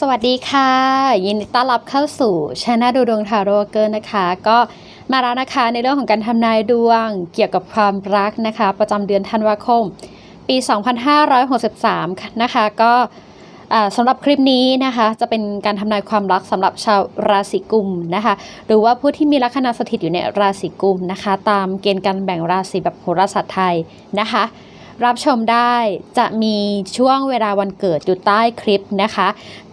สวัสดีค่ะ ยินดีต้อนรับเข้าสู่ช anel ดูดวงทาโร่เกอร์นะคะ ก็มาแล้วนะคะในเรื่องของการทำนายดวงเกี่ยวกับความรักนะคะ ประจำเดือนธันวาคม ปี 2563 นะคะก็สำหรับคลิปนี้นะคะจะเป็นการทำนายความรักสำหรับชาวราศีกุมนะคะ หรือว่าผู้ที่มีลัคนาสถิตอยู่ในราศีกุมนะคะ ตามเกณฑ์การแบ่งราศีแบบโหราศาสตร์ไทยนะคะ รับชมได้จะมีช่วงเวลาวันเกิดอยู่ใต้คลิปนะคะ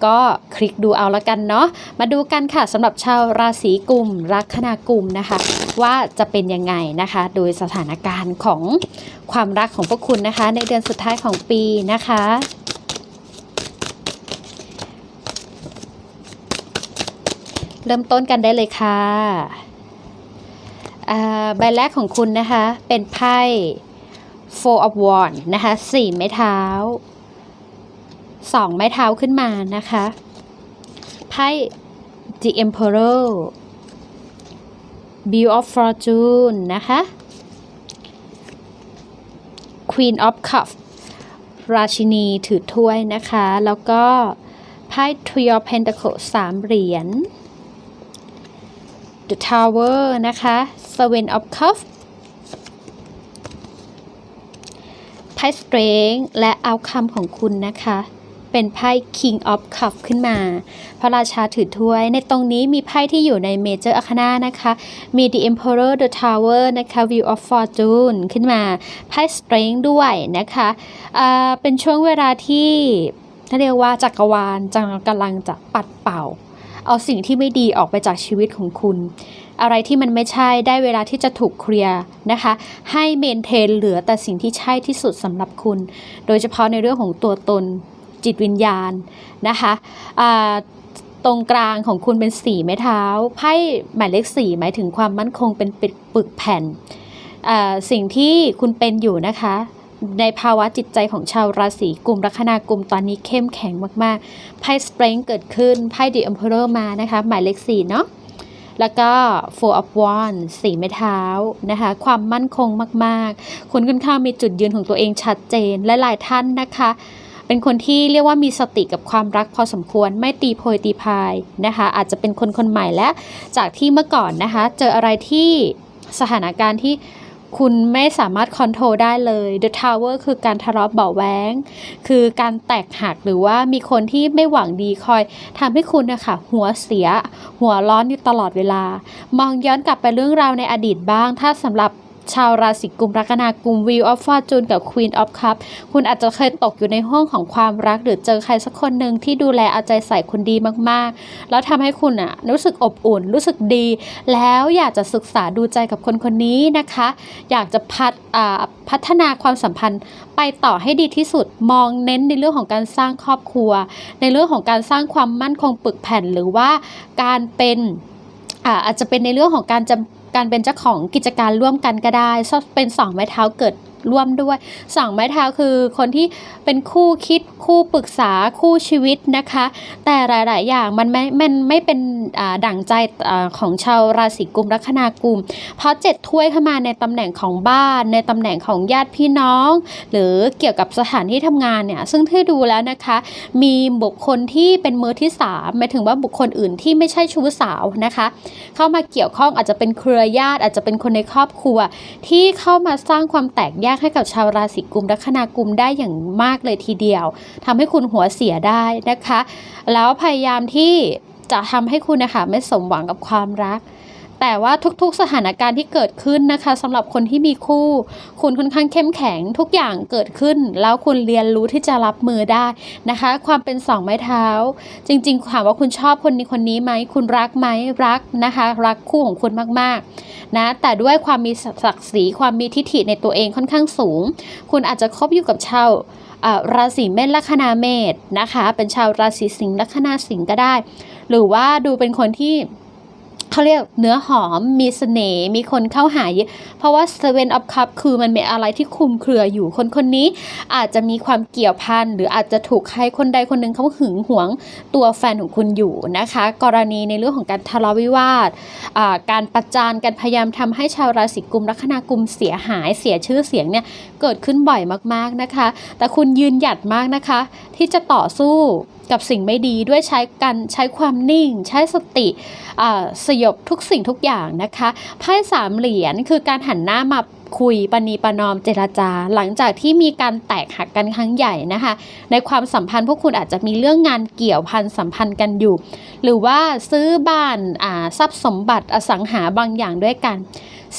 ก็คลิกดูเอาละกันเนาะมาดูกันค่ะสำหรับชาวราศีกุมลัคนากุมนะคะ ว่าจะเป็นยังไงนะคะ โดยสถานการณ์ของความรักของพวกคุณนะคะ ในเดือนสุดท้ายของปีนะคะเริ่มต้นกันได้เลยค่ะอ่าใบแรกของคุณนะคะ เป็นไพ่ four of wands นะคะสี่ไม้เท้าสองไม้เท้าขึ้นมานะคะไพ่ the emperor b e w of fortune นะคะ queen of cups ราชินีถือถ้วยนะคะ แล้วก็ไพ่ three of pentacles สามเหรียญ the tower นะคะ seven of cups ไพ่สเตรงและเอาคำของคุณนะคะ เป็นไพ่ King of Cup ขึ้นมา พระราชาถือถ้วย ในตรงนี้มีไพ่ที่อยู่ใน Major Arcana นะคะ มี The Emperor The Tower นะคะ View of Fortune ขึ้นมา ไพ่ Strength ด้วยนะคะอ่าเป็นช่วงเวลาที่เขาเรียกว่าจักรวาลจังกำลังจะปัดเป่า เอาสิ่งที่ไม่ดีออกไปจากชีวิตของคุณ อะไรที่มันไม่ใช่ได้เวลาที่จะถูกเคลียร์นะคะ ให้เมนเทนเหลือแต่สิ่งที่ใช่ที่สุดสำหรับคุณ โดยเฉพาะในเรื่องของตัวตนจิตวิญญาณนะคะตรงกลางของคุณเป็นสีไม้เท้าไพ่หมายเลขสี่หมายถึงความมั่นคงเป็นปึกแผ่นสิ่งที่คุณเป็นอยู่นะคะ ในภาวะจิตใจของชาวราศีกุมลัคนากลุ่มตอนนี้เข้มแข็งมากๆ ไพ่สเปร g เกิดขึ้น ไพ่ The Emperor มานะคะ หมายเลขสี่เนาะ แล้วก็ four of wands สี่ไม้เท้านะคะ ความมั่นคงมากๆ คุณค่อนข้างมีจุดยืนของตัวเองชัดเจน และหลายท่านนะคะ เป็นคนที่เรียกว่ามีสติกับความรักพอสมควร ไม่ตีโพยตีพายนะคะ อาจจะเป็นคนคนใหม่และ จากที่เมื่อก่อนนะคะ เจออะไรที่สถานการณ์ที่ คุณไม่สามารถคอนโทรลได้เลย The Tower คือการทะเลาะเบาแหวงคือการแตกหักหรือว่ามีคนที่ไม่หวังดีคอยทำให้คุณนะคะหัวเสีย หัวร้อนอยู่ตลอดเวลา มองย้อนกลับไปเรื่องราวในอดีตบ้าง ถ้าสำหรับ ชาวราศีกุมลัคนากุม Wheel of Fortune กับ Queen of Cup คุณอาจจะเคยตกอยู่ในห้วงของความรัก หรือเจอใครสักคนหนึ่งที่ดูแลเอาใจใส่คุณดีมากๆ แล้วทำให้คุณอะรู้สึกอบอุ่น รู้สึกดี แล้วอยากจะศึกษาดูใจกับคนคนนี้นะคะ อยากจะพัฒอ่าพัฒนาความสัมพันธ์ไปต่อให้ดีที่สุดมองเน้นในเรื่องของการสร้างครอบครัว ในเรื่องของการสร้างความมั่นคงปึกแผ่นหรือว่าการเป็นอ่าอาจจะเป็นในเรื่องของการจำ การเป็นเจ้าของกิจการร่วมกันก็ได้ชอบเป็นสองไม้เท้าเกิด ร่วมด้วยสองไม้เท้าคือคนที่เป็นคู่คิดคู่ปรึกษาคู่ชีวิตนะคะ แต่หลาย ๆ อย่างมันไม่มันไม่เป็นดั่งใจอของชาวราศีกุมลัคนากุม เพราะเจ็ดถ้วยเข้ามาในตำแหน่งของบ้าน ในตำแหน่งของญาติพี่น้อง หรือเกี่ยวกับสถานที่ทำงานเนี่ยซึ่งที่ดูแล้วนะคะ มีบุคคลที่เป็นมือที่สามหมายถึงว่าบุคคลอื่นที่ไม่ใช่ชู้สาวนะคะ เข้ามาเกี่ยวข้องอาจจะเป็นเครือญาติอาจจะเป็นคนในครอบครัว ที่เข้ามาสร้างความแตกแยกให้กับชาวราศีกุมลัคนากุมได้อย่างมากเลยทีเดียวทำให้คุณหัวเสียได้นะคะ แล้วพยายามที่จะทำให้คุณนะคะไม่สมหวังกับความรัก แต่ว่าทุกๆสถานการณ์ที่เกิดขึ้นนะคะสำหรับคนที่มีคู่ คุณค่อนข้างเข้มแข็งทุกอย่างเกิดขึ้น แล้วคุณเรียนรู้ที่จะรับมือได้นะคะ ความเป็นสองไม้เท้า จริงๆถามว่าคุณชอบคนนี้คนนี้ไหมคุณรักไหมรักนะคะ รักคู่ของคุณมากๆนะแต่ด้วยความมีศักดิ์ศรีความมีทิฐิในตัวเองค่อนข้างสูง คุณอาจจะคบอยู่กับชาวราศีเมษลัคนาเมษนะคะ เป็นชาวราศีสิงห์ลัคนาสิงห์ก็ได้ หรือว่าดูเป็นคนที่ เขาเรียกเนื้อหอมมีเสน่ห์มีคนเข้าหาเยอะเพราะว่า Seven of Cup คือมันมีอะไรที่คุมเครืออยู่คนคนนี้ อาจจะมีความเกี่ยวพันหรืออาจจะถูกใครคนใดคนหนึ่งเขาหึงหวงตัวแฟนของคุณอยู่นะคะ กรณีในเรื่องของการทะเลาะวิวาทการประจานการพยายามทำให้ชาวราศีกุมลัคนากุมเสียหายเสียชื่อเสียงเนี่ยเกิดขึ้นบ่อยมากๆนะคะ แต่คุณยืนหยัดมากนะคะ ที่จะต่อสู้ กับสิ่งไม่ดีด้วยใช้กันใช้ความนิ่ง ใช้สติสยบทุกสิ่งทุกอย่างนะคะไพ่สามเหรียญคือการหันหน้ามาคุยปณีประนอมเจรจา หลังจากที่มีการแตกหักกันครั้งใหญ่นะคะ ในความสัมพันธ์พวกคุณอาจจะมีเรื่องงานเกี่ยวพันสัมพันธ์กันอยู่ หรือว่าซื้อบ้านอ่าทรัพย์สมบัติอสังหาบางอย่างด้วยกัน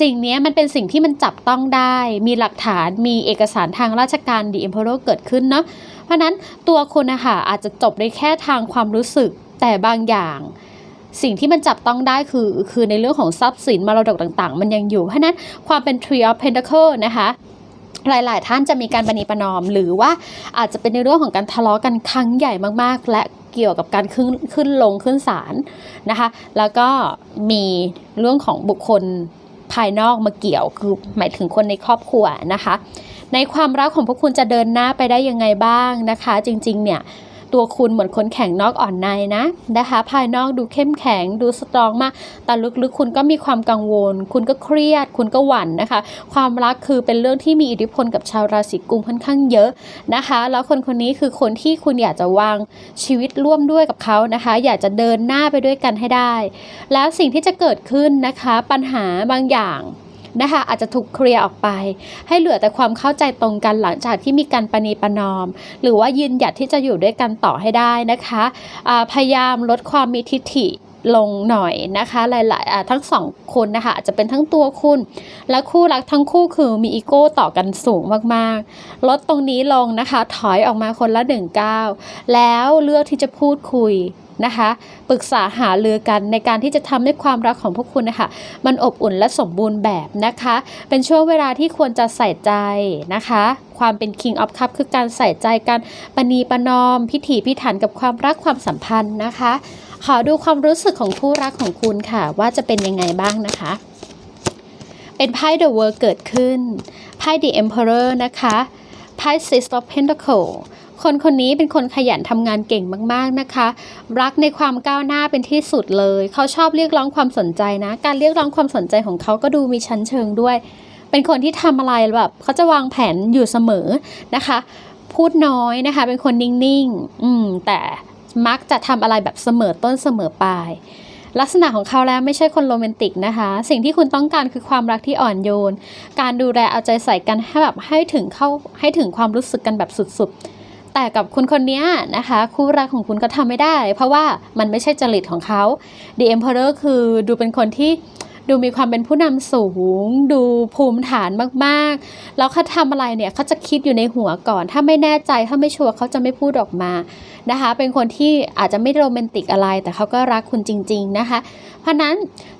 สิ่งนี้มันเป็นสิ่งที่มันจับต้องได้ มีหลักฐานมีเอกสารทางราชการ The Emperor เกิดขึ้นเนาะ ราะนั้นตัวคุณนะคะอาจจะจบได้แค่ทางความรู้สึกแต่บางอย่างสิ่งที่มันจับต้องได้คือคือในเรื่องของทรัพย์สินมรดกต่างๆ มันยังอยู่ เพราะนั้นความเป็น Tree of Pentacle นะคะหลาย ๆ ท่านจะมีการปณีประนอม หรือว่าอาจจะเป็นในเรื่องของการทะเลาะกันครั้งใหญ่มากๆ และเกี่ยวกับการขึ้นขึ้นลงขึ้นศาลนะคะ แล้วก็มีเรื่องของบุคคลภายนอกมาเกี่ยวคือหมายถึงคนในครอบครัวนะคะ ในความรักของพวกคุณจะเดินหน้าไปได้ยังไงบ้างนะคะ จริงๆ เนี่ยตัวคุณเหมือนคนแข็งนอกอ่อนในนะนะคะ ภายนอกดูเข้มแข็งดูสตรองมาก แต่ลึกๆ คุณก็มีความกังวล คุณก็เครียด คุณก็หวั่นนะคะ ความรักคือเป็นเรื่องที่มีอิทธิพลกับชาวราศีกุมค่อนข้างเยอะนะคะ แล้วคนคนนี้คือคนที่คุณอยากจะวางชีวิตร่วมด้วยกับเขานะคะ อยากจะเดินหน้าไปด้วยกันให้ได้ แล้วสิ่งที่จะเกิดขึ้นนะคะ ปัญหาบางอย่าง นะคะอาจจะถูกเคลียร์ออกไป ให้เหลือแต่ความเข้าใจตรงกันหลังจากที่มีการประนีประนอม หรือว่ายืนหยัดที่จะอยู่ด้วยกันต่อให้ได้นะคะพยายามลดความมีทิฐิลงหน่อยนะคะ หลายๆทั้งสองคนนะคะอาจจะเป็นทั้งตัวคุณ และคู่รักทั้งคู่คือมีอีโก้ต่อกันสูงมากๆ ลดตรงนี้ลงนะคะ ถอยออกมาคนละหนึ่งก้าวแล้วเลือกที่จะพูดคุย นะคะปรึกษาหารือกันในการที่จะทำให้ความรักของพวกคุณนะคะมันอบอุ่นและสมบูรณ์แบบนะคะ เป็นช่วงเวลาที่ควรจะใส่ใจนะคะ ความเป็น King of Cup คือการใส่ใจการปณีประนอม พิถีพิถันกับความรักความสัมพันธ์นะคะ ขอดูความรู้สึกของคู่รักของคุณค่ะ ว่าจะเป็นยังไงบ้างนะคะ เป็นไพ่ The World เกิดขึ้นไพ่ The Emperor นะคะไพ่ Six of Pentacle คนคนนี้เป็นคนขยันทำงานเก่งมากๆนะคะ รักในความก้าวหน้าเป็นที่สุดเลย เขาชอบเรียกร้องความสนใจนะ การเรียกร้องความสนใจของเขาก็ดูมีชั้นเชิงด้วย เป็นคนที่ทำอะไรแบบเขาจะวางแผนอยู่เสมอนะคะ พูดน้อยนะคะ เป็นคนนิ่งๆ อืมแต่มักจะทำอะไรแบบเสมอต้นเสมอปลายลักษณะของเขาแล้วไม่ใช่คนโรแมนติกนะคะ สิ่งที่คุณต้องการคือความรักที่อ่อนโยน การดูแลเอาใจใส่กันให้แบบให้ถึงเข้าให้ถึงความรู้สึกกันแบบสุดๆ แต่กับคุณคนนี้นะคะ คู่รักของคุณก็ทำไม่ได้ เพราะว่ามันไม่ใช่จริตของเขา The Emperor คือดูเป็นคนที่ดูมีความเป็นผู้นำสูง ดูภูมิฐานมากๆ แล้วเขาทำอะไรเนี่ยเขาจะคิดอยู่ในหัวก่อน ถ้าไม่แน่ใจถ้าไม่ชัวร์เขาจะไม่พูดออกมานะคะ เป็นคนที่อาจจะไม่โรแมนติกอะไร แต่เขาก็รักคุณจริง ๆนะคะ เพราะนั้น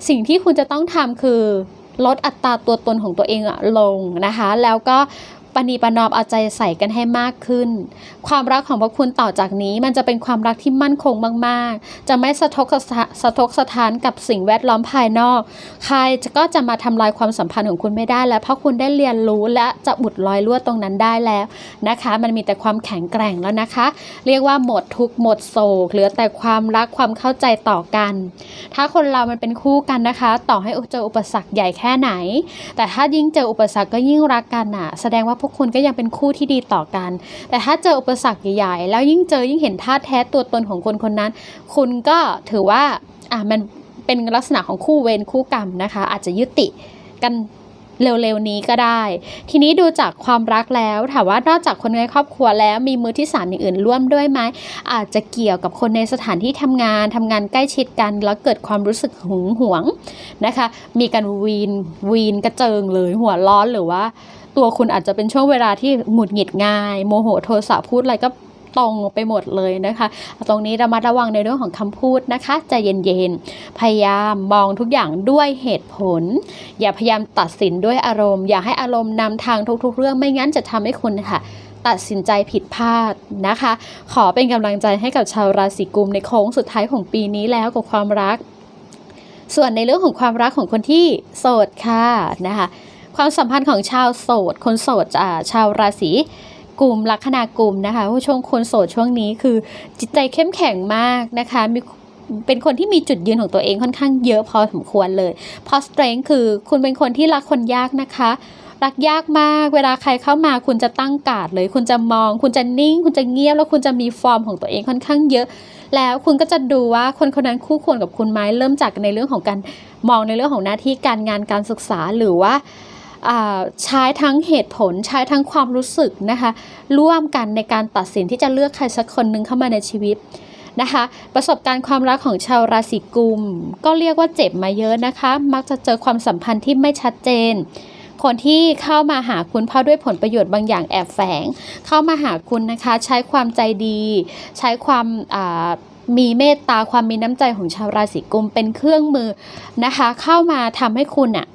สิ่งที่คุณจะต้องทำคือลดอัตราตัวตนของตัวเองอะลงนะคะ แล้วก็ ปณีปนอมเอาใจใส่กันให้มากขึ้น ความรักของพวกคุณต่อจากนี้มันจะเป็นความรักที่มั่นคงมาก ๆ จะไม่สะทกสะสะทกสะท้านกับสิ่งแวดล้อมภายนอก ใครก็จะมาทำลายความสัมพันธ์ของคุณไม่ได้แล้วเพราะคุณได้เรียนรู้และจะบุดรอยรั่วตรงนั้นได้แล้วนะคะ มันมีแต่ความแข็งแกร่งแล้วนะคะ เรียกว่าหมดทุกหมดโศกเหลือแต่ความรักความเข้าใจต่อกัน ถ้าคนเรามันเป็นคู่กันนะคะ ต่อให้เจออุปสรรคใหญ่แค่ไหน แต่ถ้ายิ่งเจออุปสรรคก็ยิ่งรักกันอะ แสดงว่าวกคุณก็ยังเป็นคู่ที่ดีต่อกัน แต่ถ้าเจออุปสรรคใหญ่ๆ แล้วยิ่งเจอยิ่งเห็นท่าแท้ตัวตนของคนคนนั้น คุณก็ถือว่าอะมันเป็นลักษณะของคู่เวรคู่กรรมนะคะ อาจจะยุติกันเร็วๆนี้ก็ได้ ทีนี้ดูจากความรักแล้วถามว่านอกจากคนในครอบครัวแล้วมีมือที่สามอย่างอื่นร่วมด้วยไหมอาจจะเกี่ยวกับคนในสถานที่ทำงานทำงานใกล้ชิดกัน แล้วเกิดความรู้สึกหึงหวงนะคะ มีการวีนวีนกระเจิงเลยหัวร้อนหรือว่า ตัวคุณอาจจะเป็นช่วงเวลาที่หงุดหงิดง่าย โมโหโทสะพูดอะไรก็ตรงไปหมดเลยนะคะ ตรงนี้ระมัดระวังในเรื่องของคำพูดนะคะใจเย็นๆ พยายามมองทุกอย่างด้วยเหตุผล อย่าพยายามตัดสินด้วยอารมณ์ อย่าให้อารมณ์นำทางทุกๆ เรื่องไม่งั้นจะทำให้คุณค่ะ ตัดสินใจผิดพลาดนะคะ ขอเป็นกำลังใจให้กับชาวราศีกุมในโค้งสุดท้ายของปีนี้แล้วกับความรัก ส่วนในเรื่องของความรักของคนที่โสดค่ะนะคะ ความสัมพันธ์ของชาวโสด คนโสดอ่าชาวราศีกลุ่มลัคนากลุ่มนะคะผู้ช่วงคนโสดช่วงนี้คือจิตใจเข้มแข็งมากนะคะมีเป็นคนที่มีจุดยืนของตัวเองค่อนข้างเยอะพอสมควรเลยพราะ strength คือคุณเป็นคนที่รักคนยากนะคะ รักยากมาก เวลาใครเข้ามาคุณจะตั้งการ์ดเลย คุณจะมอง คุณจะนิ่ง คุณจะเงียบแล้วคุณจะมีฟอร์มของตัวเองค่อนข้างเยอะ แล้วคุณก็จะดูว่าคนคนนั้นคู่ควรกับคุณไหมเริ่มจากในเรื่องของการมองในเรื่องของหน้าที่การงานการศึกษาหรือว่า ใช้ทั้งเหตุผลใช้ทั้งความรู้สึกนะคะร่วมกันในการตัดสินที่จะเลือกใครสักคนหนึ่งเข้ามาในชีวิตนะคะประสบการณ์ความรักของชาวราศีกุม ก็เรียกว่าเจ็บมาเยอะนะคะ มักจะเจอความสัมพันธ์ที่ไม่ชัดเจน คนที่เข้ามาหาคุณเพราะด้วยผลประโยชน์บางอย่างแอบแฝง เข้ามาหาคุณนะคะ ใช้ความใจดี ใช้ความมีเมตตาความมีน้ำใจของชาวราศีกุมเป็นเครื่องมือนะคะ เข้ามาทำให้คุณอะ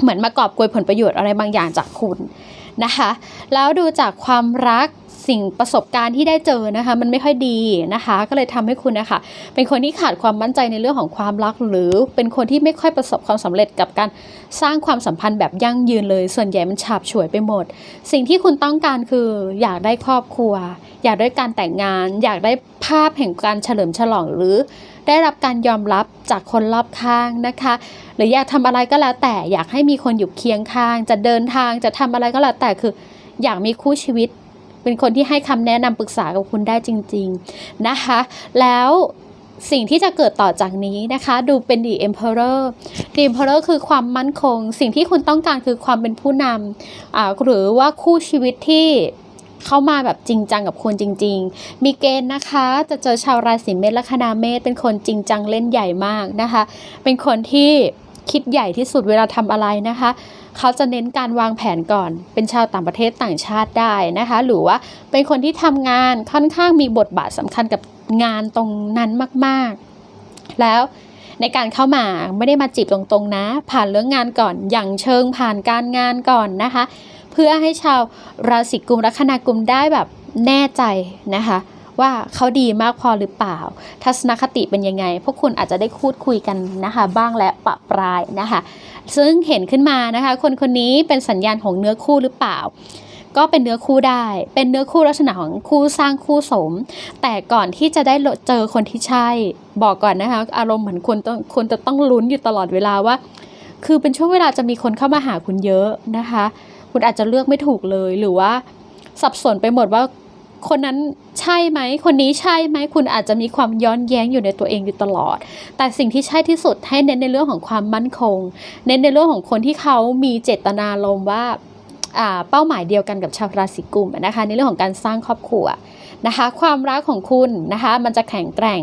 เหมือนมากอบโกยผลประโยชน์อะไรบางอย่างจากคุณนะคะ แล้วดูจากความรักสิ่งประสบการณ์ที่ได้เจอนะคะ มันไม่ค่อยดีนะคะ ก็เลยทำให้คุณนะคะเป็นคนที่ขาดความมั่นใจในเรื่องของความรัก หรือเป็นคนที่ไม่ค่อยประสบความสำเร็จกับการสร้างความสัมพันธ์แบบยั่งยืนเลย ส่วนใหญ่มันฉาบฉวยไปหมด สิ่งที่คุณต้องการคืออยากได้ครอบครัว อยากได้การแต่งงาน อยากได้ภาพแห่งการเฉลิมฉลองหรือ ได้รับการยอมรับจากคนรอบข้างนะคะ หรืออยากทำอะไรก็แล้วแต่อยากให้มีคนอยู่เคียงข้าง จะเดินทางจะทำอะไรก็แล้วแต่คือ อยากมีคู่ชีวิต เป็นคนที่ให้คำแนะนำปรึกษากับคุณได้จริง ๆนะคะ แล้วสิ่งที่จะเกิดต่อจากนี้นะคะ ดูเป็น The Emperor The Emperor คือความมั่นคง สิ่งที่คุณต้องการคือความเป็นผู้นำหรือว่าคู่ชีวิตที่ เข้ามาแบบจริงจังกับคุณจริง ๆ มีเกณฑ์นะคะ จะเจอชาวราศีเมษและคณาเมษเป็นคนจริงจังเล่นใหญ่มากนะคะ เป็นคนที่คิดใหญ่ที่สุดเวลาทำอะไรนะคะ เขาจะเน้นการวางแผนก่อน เป็นชาวต่างประเทศต่างชาติได้นะคะ หรือว่าเป็นคนที่ทำงานค่อนข้างมีบทบาทสำคัญกับงานตรงนั้นมาก ๆ แล้วในการเข้ามาไม่ได้มาจีบตรงๆนะ ผ่านเรื่องงานก่อนอย่างเชิงผ่านการงานก่อนนะคะ เพื่อให้ชาวราศีกุมละคณากุมได้แบบแน่ใจนะคะว่าเขาดีมากพอหรือเปล่า ทัศนคติเป็นยังไง พวกคุณอาจจะได้พูดคุยกันนะคะ บ้างและปะปรายนะคะ ซึ่งเห็นขึ้นมานะคะ คนคนนี้เป็นสัญญาณของเนื้อคู่หรือเปล่า ก็เป็นเนื้อคู่ได้ เป็นเนื้อคู่ลักษณะของคู่สร้างคู่สม แต่ก่อนที่จะได้เจอคนที่ใช่ บอกก่อนนะคะ อารมณ์เหมือนคุณต้องคุณจะต้องลุ้นอยู่ตลอดเวลาว่า คือเป็นช่วงเวลาจะมีคนเข้ามาหาคุณเยอะนะคะ คุณอาจจะเลือกไม่ถูกเลยหรือว่า สับสนไปหมดว่าคนนั้นใช่ไหม คนนี้ใช่ไหม คุณอาจจะมีความย้อนแย้งอยู่ในตัวเองอยู่ตลอด แต่สิ่งที่ใช่ที่สุดให้เน้นในเรื่องของความมั่นคง เน้นในเรื่องของคนที่เขามีเจตนารมว่าอ่าเป้าหมายเดียวกันกับชาวราศีกุมนะคะ ในเรื่องของการสร้างครอบครัว นะคะ ความรักของคุณนะคะ มันจะแข็งแกร่ง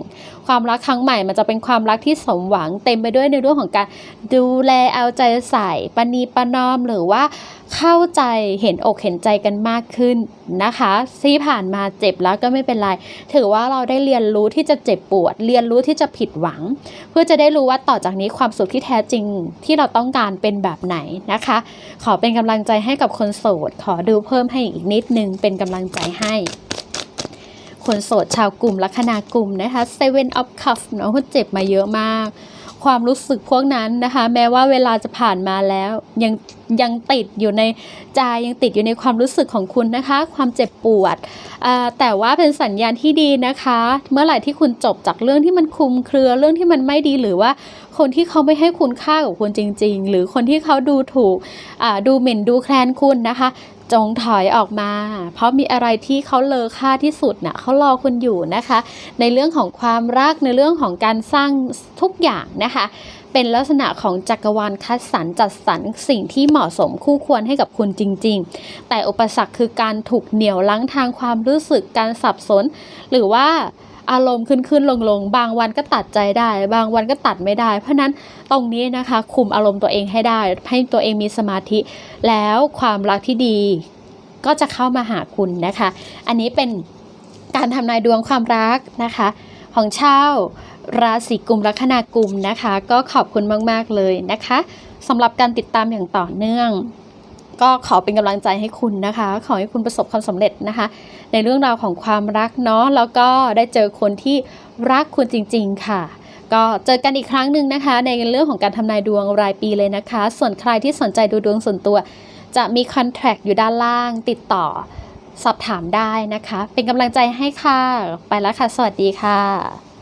ความรักครั้งใหม่ มันจะเป็นความรักที่สมหวังเต็มไปด้วยในเรื่องของการดูแลเอาใจใส่ปณีประนอมหรือว่าเข้าใจเห็นอกเห็นใจกันมากขึ้นนะคะที่ผ่านมาเจ็บแล้วก็ไม่เป็นไร ถือว่าเราได้เรียนรู้ที่จะเจ็บปวด เรียนรู้ที่จะผิดหวัง เพื่อจะได้รู้ว่าต่อจากนี้ความสุขที่แท้จริงที่เราต้องการเป็นแบบไหนนะคะ ขอเป็นกำลังใจให้กับคนโสด ขอดูเพิ่มให้อีกนิดนึงเป็นกำลังใจให้ คนโสดชาวกลุ่มลัคนากลุ่มนะคะ Seven of Cups เนาะเขาเจ็บมาเยอะมาก ความรู้สึกพวกนั้นนะคะ แม้ว่าเวลาจะผ่านมาแล้ว ยังยังติดอยู่ในใจยังติดอยู่ในความรู้สึกของคุณนะคะ ความเจ็บปวด แต่ว่าเป็นสัญญาณที่ดีนะคะ เมื่อไหร่ที่คุณจบจากเรื่องที่มันคลุมเครือเรื่องที่มันไม่ดีหรือว่าคนที่เขาไม่ให้คุณค่ากับคุณจริง ๆ หรือคนที่เขาดูถูกดูหมิ่นดูแคลนคุณนะคะ จงถอยออกมา เพราะมีอะไรที่เขาเลอค่าที่สุดน่ะเขารอคุณอยู่นะคะ ในเรื่องของความรักในเรื่องของการสร้างทุกอย่างนะคะ เป็นลักษณะของจักรวาลคัดสรรจัดสรรสิ่งที่เหมาะสมคู่ควรให้กับคุณจริง ๆ แต่อุปสรรคคือการถูกเหนี่ยวลังทางความรู้สึกการสับสน หรือว่า อารมณ์ขึ้นขึ้นลงลงๆบางวันก็ตัดใจได้ บางวันก็ตัดไม่ได้ เพราะฉะนั้นตรงนี้นะคะ คุมอารมณ์ตัวเองให้ได้ ให้ตัวเองมีสมาธิ แล้วความรักที่ดีก็จะเข้ามาหาคุณนะคะ อันนี้เป็นการทำนายดวงความรักนะคะ ของชาวราศีกุมลัคนากุมนะคะ ก็ขอบคุณมาก ๆ เลยนะคะสำหรับการติดตามอย่างต่อเนื่อง ก็ขอเป็นกำลังใจให้คุณนะคะ ขอให้คุณประสบความสำเร็จนะคะ ในเรื่องราวของความรักเนาะแล้วก็ได้เจอคนที่รักคุณจริง ๆ ค่ะก็เจอกันอีกครั้งหนึ่งนะคะ ในเรื่องของการทำนายดวงรายปีเลยนะคะ ส่วนใครที่สนใจดูดวงส่วนตัว จะมีคอนแท c t อยู่ด้านล่าง ติดต่อสอบถามได้นะคะ เป็นกำลังใจให้ค่ะ ไปแล้วค่ะ สวัสดีค่ะ